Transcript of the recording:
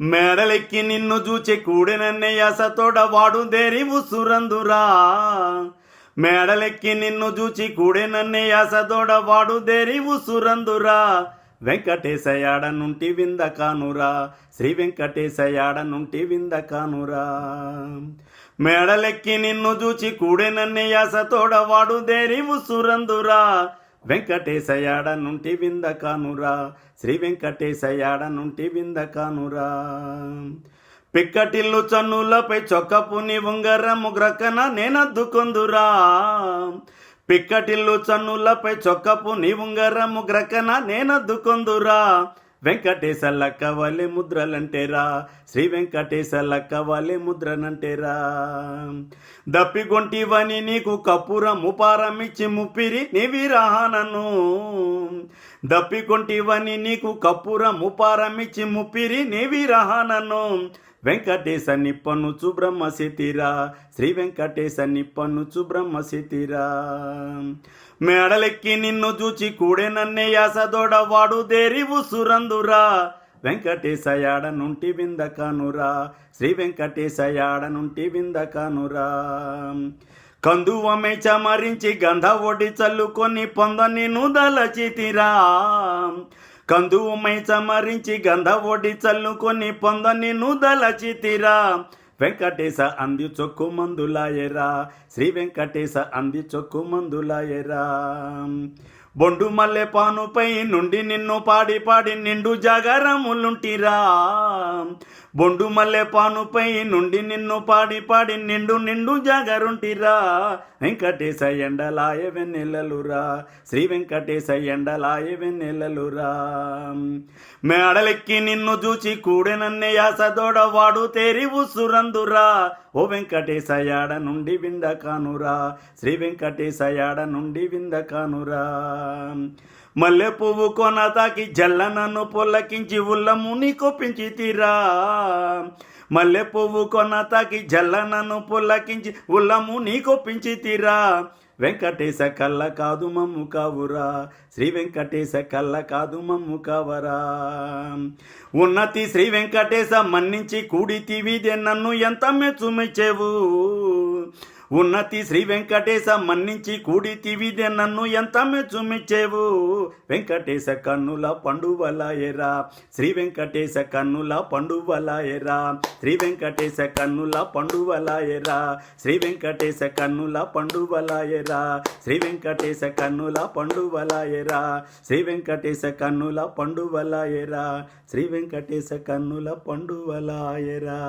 మేడలెక్కి నిన్ను చూచే కూడినన్నయ్య యాసతోడ వాడు దేరి ఉసురందురా. మేడలెక్కి నిన్ను చూచి కూడినన్నయ్య యాసతోడ వాడు దేరి ఉసురందురా. వెంకటేశయాడ నుంటి వింద కానురా. శ్రీ వెంకటేశయాడ నుంటి వింద కానురా. మేడలెక్కి నిన్ను చూచి కూడినన్నయ్య యాసతోడ వాడు దేరి ఉసురందురా. వెంకటేశయాడ నుండి వింద కానురా. శ్రీ వెంకటేశయాడ నుండి వింద కానురా. పిక్కటిల్లు చన్నులపై చొక్కపుని ఉంగరము గ్రక్కన నేనద్దుకొందురా. పిక్కటిల్లు చన్నులపై చొక్కపు నీ ఉంగరము గ్రక్కన నేనద్దుకొందురా. వెంకటేశ లక్కవలే ముద్రలంటేరా. శ్రీ వెంకటేశ లక్కవలే ముద్రనంటేరా. దప్పిగొంటివని నీకు కప్పురము పారమిచ్చి ముప్పిరి నివిరహానను దప్పికొంటివని నీకు కప్పురము పారమిచ్చి ముప్పిరి నివిరహానను వెంకటేశ నిప్పను నిప్పనుచు సితిరా శ్రీ వెంకటేశ నిప్పను నిప్పనుచు సితిరా మేడలెక్కి నిన్ను చూచి కూడే నన్నే యాసదోడవాడు దేరి ఉసురందురా. వెంకటేశయాడ నుంటి వింద కానురా. శ్రీ వెంకటేశయాడ నుంటి వింద కానురా. కందువమే చమరించి గంధ ఒడి చల్లుకొని పొందని నుదల చితిరా కందువమై చమరించి గంధ ఒడి చల్లుకొని పొందని నుదలచితిరా వెంకటేశ అంది చొక్కు మందులాయరా. శ్రీ వెంకటేశ అంది చొక్కు మందులాయరా. బొండు మల్లె పానుపై నుండి నిన్ను పాడి పాడి నిండు జాగారములుంటిరా. బొండు మల్లె పానుపై నుండి నిన్ను పాడి పాడి నిండు నిండు జాగరుంటిరా. వెంకటేశ ఎండలాయ వెన్నెలలురా. శ్రీ వెంకటేశ ఎండలాయ వెన్నెలలురా. మేడలెక్కి నిన్ను చూచి కూడెనన్నే యాసదోడ వాడు తేరి ఉసురందురా. ఓ వెంకటేశయాడ నుండి వింద కానురా. శ్రీ వెంకటేశయాడ నుండి వింద కానురా. మల్లె పువ్వు కొనతాకి జల్ల నన్ను పొల్లకించి ఉల్లము నీకొప్పించి తీరా. మల్లె పువ్వు కొనతాకి జల్ల నన్ను పొల్లకించి ఉల్లము నీకొప్పించి తీరా. వెంకటేశ కళ్ళ కాదు మమ్ము కావురా. శ్రీ వెంకటేశ కళ్ళ కాదు మమ్ము కావరా. ఉన్నతి శ్రీ వెంకటేశ మన్నించి కూడితివిదే నన్ను ఎంత మెచ్చుమెచ్చేవు. ఉన్నతి శ్రీ వెంకటేశ మన్నించి కూడితివిదే నన్ను ఎంత మెచ్చుమిచ్చేవు? వెంకటేశ కన్నుల పండువలాయరా. శ్రీ వెంకటేశ కన్నుల పండువలాయరా. శ్రీ వెంకటేశ కన్నుల పండువలాయరా. శ్రీ వెంకటేశ కన్నుల పండువలాయరా. శ్రీ వెంకటేశ కన్నుల పండువలాయరా. శ్రీ వెంకటేశ కన్నుల పండువలాయరా. శ్రీ వెంకటేశ కన్నుల పండువలాయరా.